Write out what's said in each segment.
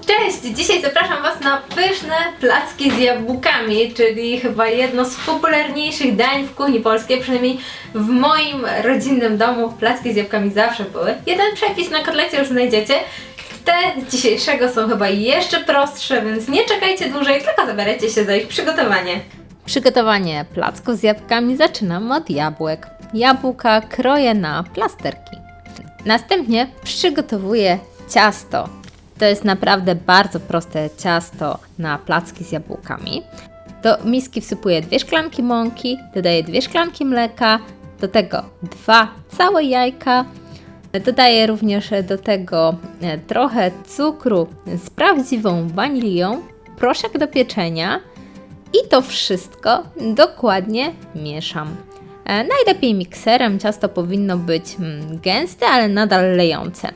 Cześć! Dzisiaj zapraszam Was na pyszne placki z jabłkami, czyli chyba jedno z popularniejszych dań w kuchni polskiej, przynajmniej w moim rodzinnym domu placki z jabłkami zawsze były. Jeden przepis na kotlecie już znajdziecie. Te z dzisiejszego są chyba jeszcze prostsze, więc nie czekajcie dłużej, tylko zabierajcie się za ich przygotowanie. Przygotowanie placków z jabłkami zaczynam od jabłek. Jabłka kroję na plasterki. Następnie przygotowuję ciasto. To jest naprawdę bardzo proste ciasto na placki z jabłkami. Do miski wsypuję dwie szklanki mąki, dodaję dwie szklanki mleka, do tego dwa całe jajka. Dodaję również do tego e, trochę cukru z prawdziwą wanilią, proszek do pieczenia i to wszystko dokładnie mieszam. E, Najlepiej mikserem ciasto powinno być mm, gęste, ale nadal lejące.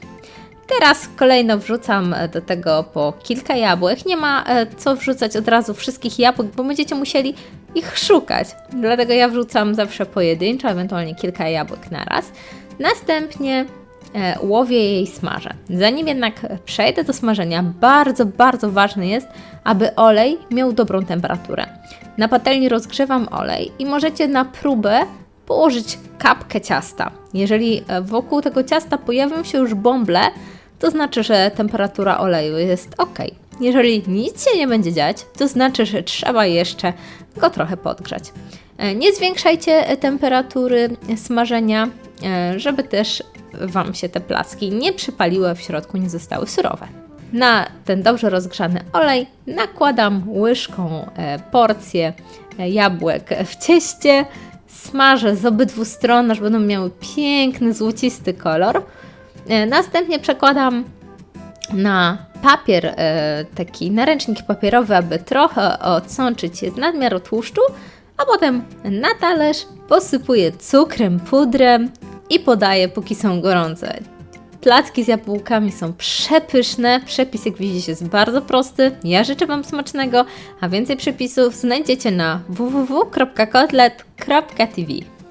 Teraz kolejno wrzucam e, do tego po kilka jabłek. Nie ma e, co wrzucać od razu wszystkich jabłek, bo będziecie musieli ich szukać. Dlatego ja wrzucam zawsze pojedynczo, ewentualnie kilka jabłek na raz. Następnie e, łowię je i smażę. Zanim jednak przejdę do smażenia, bardzo, bardzo ważne jest, aby olej miał dobrą temperaturę. Na patelni rozgrzewam olej i możecie na próbę położyć kapkę ciasta. Jeżeli wokół tego ciasta pojawią się już bąble, to znaczy, że temperatura oleju jest ok. Jeżeli nic się nie będzie dziać, to znaczy, że trzeba jeszcze go trochę podgrzać. E, Nie zwiększajcie temperatury smażenia, e, żeby też Wam się te placki nie przypaliły, w środku nie zostały surowe. Na ten dobrze rozgrzany olej nakładam łyżką e, porcję jabłek w cieście, smażę z obydwu stron, aż będą miały piękny, złocisty kolor. E, Następnie przekładam na papier, e, taki naręcznik papierowy, aby trochę odsączyć je z nadmiaru tłuszczu, a potem na talerz posypuję cukrem, pudrem i podaję, póki są gorące. Placki z jabłkami są przepyszne. Przepis, jak widzicie, jest bardzo prosty. Ja życzę Wam smacznego, a więcej przepisów znajdziecie na www.kotlet.tv.